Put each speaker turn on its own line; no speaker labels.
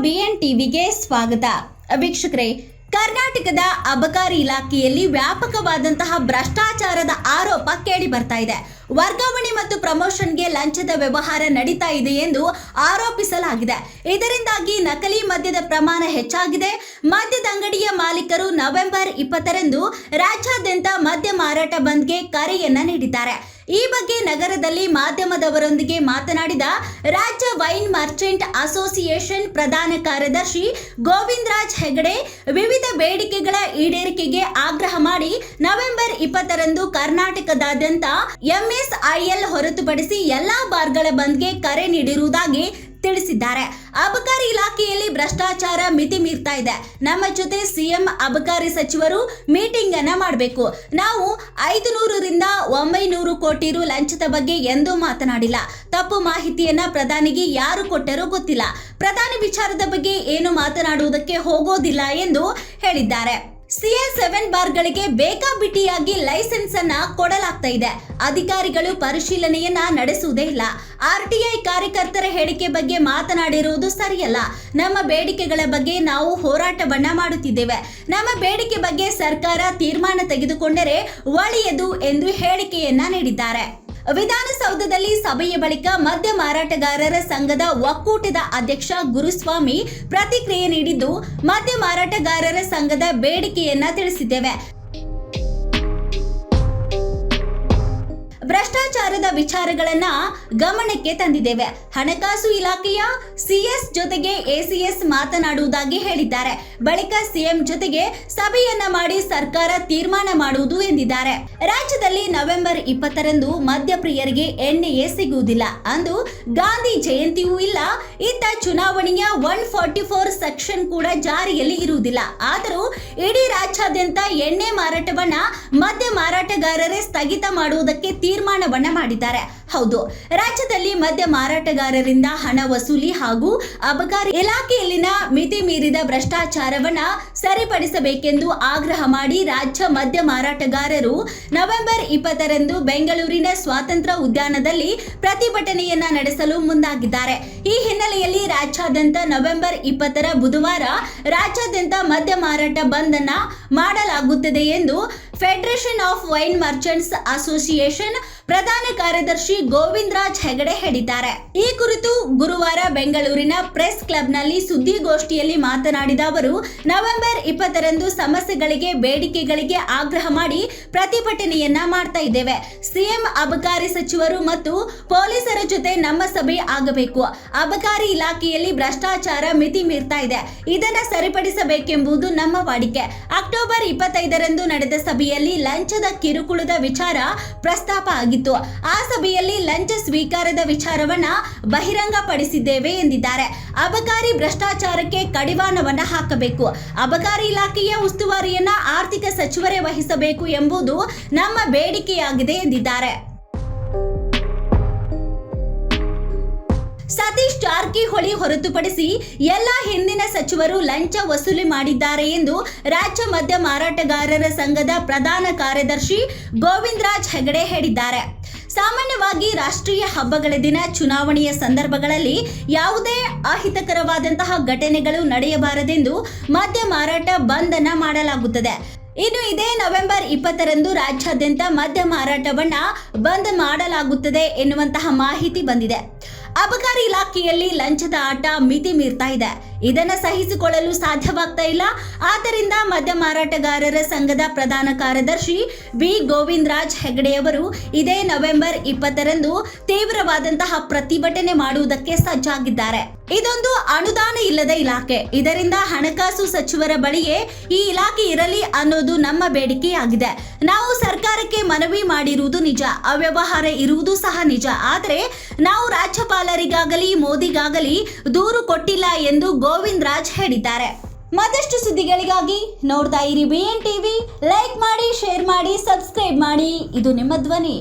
B N ಟಿವಿಗೆ ಸ್ವಾಗತ. ವೀಕ್ಷಕರೇ, ಕರ್ನಾಟಕದ ಅಬಕಾರಿ ಇಲಾಖೆಯಲ್ಲಿ ವ್ಯಾಪಕವಾದಂತಹ ಭ್ರಷ್ಟಾಚಾರದ ಆರೋಪ ಕೇಳಿ ಬರ್ತಾ ಇದೆ. ವರ್ಗಾವಣೆ ಮತ್ತು ಪ್ರಮೋಷನ್ಗೆ ಲಂಚದ ವ್ಯವಹಾರ ನಡೀತಾ ಇದೆ ಎಂದು ಆರೋಪಿಸಲಾಗಿದೆ. ಇದರಿಂದಾಗಿ ನಕಲಿ ಮದ್ಯದ ಪ್ರಮಾಣ ಹೆಚ್ಚಾಗಿದೆ. ಮದ್ಯದ ಅಂಗಡಿಯ ಮಾಲೀಕರು ನವೆಂಬರ್ ಇಪ್ಪತ್ತರಂದು ರಾಜ್ಯಾದ್ಯಂತ ಮದ್ಯ ಮಾರಾಟ ಬಂದ್ಗೆ ಕರೆಯನ್ನ ನೀಡಿದ್ದಾರೆ. ಈ ಬಗ್ಗೆ ನಗರದಲ್ಲಿ ಮಾಧ್ಯಮದವರೊಂದಿಗೆ ಮಾತನಾಡಿದ ರಾಜ್ಯ ವೈನ್ ಮರ್ಚೆಂಟ್ ಅಸೋಸಿಯೇಷನ್ ಪ್ರಧಾನ ಕಾರ್ಯದರ್ಶಿ ಗೋವಿಂದರಾಜ್ ಹೆಗಡೆ, ವಿವಿಧ ಬೇಡಿಕೆಗಳ ಈಡೇರಿಕೆಗೆ ಆಗ್ರಹ ಮಾಡಿ ನವೆಂಬರ್ ಇಪ್ಪತ್ತರಂದು ಕರ್ನಾಟಕದಾದ್ಯಂತ ಎಂಎಸ್ಐಎಲ್ ಹೊರತುಪಡಿಸಿ ಎಲ್ಲಾ ಬಾರ್ಗಳ ಬಂದ್ಗೆ ಕರೆ ನೀಡಿರುವುದಾಗಿ ತಿಳಿಸಿದ್ದಾರೆ. ಅಬಕಾರಿ ಇಲಾಖೆಯಲ್ಲಿ ಭ್ರಷ್ಟಾಚಾರ ಮಿತಿ ಮೀರ್ತಾ ಇದೆ. ನಮ್ಮ ಜೊತೆ ಸಿಎಂ ಅಬಕಾರಿ ಸಚಿವರು ಮೀಟಿಂಗ್ ಅನ್ನ ಮಾಡಬೇಕು. ನಾವು ಐದು ನೂರರಿಂದ ಒಂಬೈನೂರು ಕೋಟಿ ರು ಲಂಚದ ಬಗ್ಗೆ ಎಂದೂ ಮಾತನಾಡಿಲ್ಲ. ತಪ್ಪು ಮಾಹಿತಿಯನ್ನ ಪ್ರಧಾನಿಗೆ ಯಾರು ಕೊಟ್ಟರೂ ಗೊತ್ತಿಲ್ಲ. ಪ್ರಧಾನಿ ವಿಚಾರದ ಬಗ್ಗೆ ಏನು ಮಾತನಾಡುವುದಕ್ಕೆ ಹೋಗೋದಿಲ್ಲ ಎಂದು ಹೇಳಿದ್ದಾರೆ. ಸಿಎ ಸೆವೆನ್ ಬಾರ್ಗಳಿಗೆ ಬೇಕಾಬಿಟ್ಟಿಯಾಗಿ ಲೈಸೆನ್ಸ್ ಅನ್ನ ಕೊಡಲಾಗ್ತಾ ಇದೆ. ಅಧಿಕಾರಿಗಳು ಪರಿಶೀಲನೆಯನ್ನ ನಡೆಸುವುದೇ ಇಲ್ಲ. ಆರ್ಟಿಐ ಕಾರ್ಯಕರ್ತರ ಹೇಳಿಕೆ ಬಗ್ಗೆ ಮಾತನಾಡಿರುವುದು ಸರಿಯಲ್ಲ. ನಮ್ಮ ಬೇಡಿಕೆಗಳ ಬಗ್ಗೆ ನಾವು ಹೋರಾಟವನ್ನ ಮಾಡುತ್ತಿದ್ದೇವೆ. ನಮ್ಮ ಬೇಡಿಕೆ ಬಗ್ಗೆ ಸರ್ಕಾರ ತೀರ್ಮಾನ ತೆಗೆದುಕೊಂಡರೆ ಒಳ್ಳೆಯದು ಎಂದು ಹೇಳಿಕೆಯನ್ನ ನೀಡಿದ್ದಾರೆ. ವಿಧಾನಸೌಧದಲ್ಲಿ ಸಭೆಯ ಬಳಿಕ ಮದ್ಯ ಮಾರಾಟಗಾರರ ಸಂಘದ ಒಕ್ಕೂಟದ ಅಧ್ಯಕ್ಷ ಗುರುಸ್ವಾಮಿ ಪ್ರತಿಕ್ರಿಯೆ ನೀಡಿದ್ದು, ಮದ್ಯ ಮಾರಾಟಗಾರರ ಸಂಘದ ಬೇಡಿಕೆಯನ್ನ ತಿಳಿಸಿದ್ದೇವೆ. ಭ್ರಷ್ಟಾಚಾರದ ವಿಚಾರಗಳನ್ನ ಗಮನಕ್ಕೆ ತಂದಿದ್ದೇವೆ. ಹಣಕಾಸು ಇಲಾಖೆಯ ಸಿಎಸ್ ಜೊತೆಗೆ ಎಸಿಎಸ್ ಮಾತನಾಡುವುದಾಗಿ ಹೇಳಿದ್ದಾರೆ. ಬಳಿಕ ಸಿಎಂ ಜೊತೆಗೆ ಸಭೆಯನ್ನ ಮಾಡಿ ಸರ್ಕಾರ ತೀರ್ಮಾನ ಮಾಡುವುದು ಎಂದಿದ್ದಾರೆ. ರಾಜ್ಯದಲ್ಲಿ ನವೆಂಬರ್ ಇಪ್ಪತ್ತರಂದು ಮದ್ಯಪ್ರಿಯರಿಗೆ ಎಣ್ಣೆಯೇ ಸಿಗುವುದಿಲ್ಲ. ಅಂದು ಗಾಂಧಿ ಜಯಂತಿಯೂ ಇಲ್ಲ. ಇತ್ತ ಚುನಾವಣೆಯ ಒನ್ ಫಾರ್ಟಿ ಫೋರ್ ಸೆಕ್ಷನ್ ಕೂಡ ಜಾರಿಯಲ್ಲಿ ಇರುವುದಿಲ್ಲ. ಆದರೂ ಇಡೀ ರಾಜ್ಯಾದ್ಯಂತ ಎಣ್ಣೆ ಮಾರಾಟವನ್ನ ಮದ್ಯ ಮಾರಾಟಗಾರರೇ ಸ್ಥಗಿತ ಮಾಡುವುದಕ್ಕೆ ತೀರ್ಮಾನವನ್ನ ಮಾಡಿದ್ದಾರೆ. ಹೌದು. ರಾಜ್ಯದಲ್ಲಿ ಮದ್ಯ ಮಾರಾಟಗಾರರಿಂದ ಹಣ ವಸೂಲಿ ಹಾಗೂ ಅಬಕಾರಿ ಇಲಾಖೆಯಲ್ಲಿನ ಮಿತಿ ಮೀರಿದ ಭ್ರಷ್ಟಾಚಾರವನ್ನ ಸರಿಪಡಿಸಬೇಕೆಂದು ಆಗ್ರಹ ಮಾಡಿ ರಾಜ್ಯ ಮದ್ಯ ಮಾರಾಟಗಾರರು ನವೆಂಬರ್ ಇಪ್ಪತ್ತರಂದು ಬೆಂಗಳೂರಿನ ಸ್ವಾತಂತ್ರ್ಯ ಉದ್ಯಾನದಲ್ಲಿ ಪ್ರತಿಭಟನೆಯನ್ನ ನಡೆಸಲು ಮುಂದಾಗಿದ್ದಾರೆ. ಈ ಹಿನ್ನೆಲೆಯಲ್ಲಿ ರಾಜ್ಯಾದ್ಯಂತ ನವೆಂಬರ್ ಇಪ್ಪತ್ತರ ಬುಧವಾರ ರಾಜ್ಯಾದ್ಯಂತ ಮದ್ಯ ಮಾರಾಟ ಬಂದ್ ಅನ್ನ ಮಾಡಲಾಗುತ್ತದೆ ಎಂದು federation of wine merchants association ಪ್ರಧಾನ ಕಾರ್ಯದರ್ಶಿ ಗೋವಿಂದರಾಜ್ ಹೆಗಡೆ ಹೇಳಿದ್ದಾರೆ. ಈ ಕುರಿತು ಗುರುವಾರ ಬೆಂಗಳೂರಿನ ಪ್ರೆಸ್ ಕ್ಲಬ್ನಲ್ಲಿ ಸುದ್ದಿಗೋಷ್ಠಿಯಲ್ಲಿ ಮಾತನಾಡಿದ ಅವರು, ನವೆಂಬರ್ ಇಪ್ಪತ್ತರಂದು ಸಮಸ್ಯೆಗಳಿಗೆ, ಬೇಡಿಕೆಗಳಿಗೆ ಆಗ್ರಹ ಮಾಡಿ ಪ್ರತಿಭಟನೆಯನ್ನ ಮಾಡ್ತಾ ಇದ್ದೇವೆ. ಸಿಎಂ ಅಬಕಾರಿ ಸಚಿವರು ಮತ್ತು ಪೊಲೀಸರ ಜೊತೆ ನಮ್ಮ ಸಭೆ ಆಗಬೇಕು. ಅಬಕಾರಿ ಇಲಾಖೆಯಲ್ಲಿ ಭ್ರಷ್ಟಾಚಾರ ಮಿತಿ ಮೀರ್ತಾ ಇದೆ. ಇದನ್ನ ಸರಿಪಡಿಸಬೇಕೆಂಬುದು ನಮ್ಮ ವಾಡಿಕೆ. ಅಕ್ಟೋಬರ್ ಇಪ್ಪತ್ತೈದರಂದು ನಡೆದ ಸಭೆಯಲ್ಲಿ ಲಂಚದ ಕಿರುಕುಳದ ವಿಚಾರ ಪ್ರಸ್ತಾಪ ಆಗಿತ್ತು. ಆ ಸಭೆಯಲ್ಲಿ ಲಂಚ ಸ್ವೀಕಾರದ ವಿಚಾರವನ್ನ ಬಹಿರಂಗಪಡಿಸಿದ್ದೇವೆ ಎಂದಿದ್ದಾರೆ. ಅಬಕಾರಿ ಭ್ರಷ್ಟಾಚಾರಕ್ಕೆ ಕಡಿವಾಣವನ್ನ ಹಾಕಬೇಕು. ಅಬಕಾರಿ ಇಲಾಖೆಯ ಉಸ್ತುವಾರಿಯನ್ನ ಆರ್ಥಿಕ ಸಚಿವರೇ ವಹಿಸಬೇಕು ಎಂಬುದು ನಮ್ಮ ಬೇಡಿಕೆಯಾಗಿದೆ ಎಂದಿದ್ದಾರೆ. ಸತೀಶ್ ಜಾರಕಿಹೊಳಿ ಹೊರತುಪಡಿಸಿ ಎಲ್ಲ ಹಿಂದಿನ ಸಚಿವರು ಲಂಚ ವಸೂಲಿ ಮಾಡಿದ್ದಾರೆ ಎಂದು ರಾಜ್ಯ ಮದ್ಯ ಮಾರಾಟಗಾರರ ಸಂಘದ ಪ್ರಧಾನ ಕಾರ್ಯದರ್ಶಿ ಗೋವಿಂದರಾಜ್ ಹೆಗಡೆ ಹೇಳಿದ್ದಾರೆ. ಸಾಮಾನ್ಯವಾಗಿ ರಾಷ್ಟ್ರೀಯ ಹಬ್ಬಗಳ ದಿನ ಚುನಾವಣೆಯ ಸಂದರ್ಭಗಳಲ್ಲಿ ಯಾವುದೇ ಅಹಿತಕರವಾದಂತಹ ಘಟನೆಗಳು ನಡೆಯಬಾರದೆಂದು ಮದ್ಯ ಮಾರಾಟ ಬಂಧನ ಮಾಡಲಾಗುತ್ತದೆ. ಇನ್ನು ಇದೇ ನವೆಂಬರ್ ಇಪ್ಪತ್ತರಂದು ರಾಜ್ಯಾದ್ಯಂತ ಮದ್ಯ ಮಾರಾಟವನ್ನ ಬಂದ್ ಮಾಡಲಾಗುತ್ತದೆ ಎನ್ನುವಂತಹ ಮಾಹಿತಿ ಬಂದಿದೆ. ಅಬಕಾರಿ ಇಲಾಖೆಯಲ್ಲಿ ಲಂಚದ ಆಟ ಮಿತಿ ಮೀರ್ತಾ ಇದೆ. ಇದನ್ನ ಸಹಿಸಿಕೊಳ್ಳಲು ಸಾಧ್ಯವಾಗ್ತಾ ಇಲ್ಲ. ಆದ್ದರಿಂದ ಮದ್ಯ ಮಾರಾಟಗಾರರ ಸಂಘದ ಪ್ರಧಾನ ಕಾರ್ಯದರ್ಶಿ ವಿ. ಗೋವಿಂದರಾಜ್ ಹೆಗಡೆಯವರು ಇದೇ ನವೆಂಬರ್ ಇಪ್ಪತ್ತರಂದು ತೀವ್ರವಾದಂತಹ ಪ್ರತಿಭಟನೆ ಮಾಡುವುದಕ್ಕೆ ಸಜ್ಜಾಗಿದ್ದಾರೆ. ಇದೊಂದು ಅನುದಾನ ಇಲ್ಲದ ಇಲಾಖೆ. ಇದರಿಂದ ಹಣಕಾಸು ಸಚಿವರ ಬಳಿಯೇ ಈ ಇಲಾಖೆ ಇರಲಿ ಅನ್ನೋದು ನಮ್ಮ ಬೇಡಿಕೆಯಾಗಿದೆ. ನಾವು ಸರ್ಕಾರಕ್ಕೆ ಮನವಿ ಮಾಡಿರುವುದು ನಿಜ. ಅವ್ಯವಹಾರ ಇರುವುದು ಸಹ ನಿಜ. ಆದರೆ ನಾವು ರಾಜ್ಯಪಾಲರಿಗಾಗಲಿ, ಮೋದಿಗಾಗಲಿ ದೂರು ಕೊಟ್ಟಿಲ್ಲ ಎಂದು ಗೋವಿಂದ್ ರಾಜ್ ಹೇಳಿದ್ದಾರೆ. ಮತ್ತಷ್ಟು ಸುದ್ದಿಗಳಿಗಾಗಿ ನೋಡ್ತಾ ಇರಿ ಬಿ ಎನ್ ಟಿವಿ ಲೈಕ್ ಮಾಡಿ ಶೇರ್ ಮಾಡಿ ಸಬ್ಸ್ಕ್ರೈಬ್ ಮಾಡಿ. ಇದು ನಿಮ್ಮ ಧ್ವನಿ.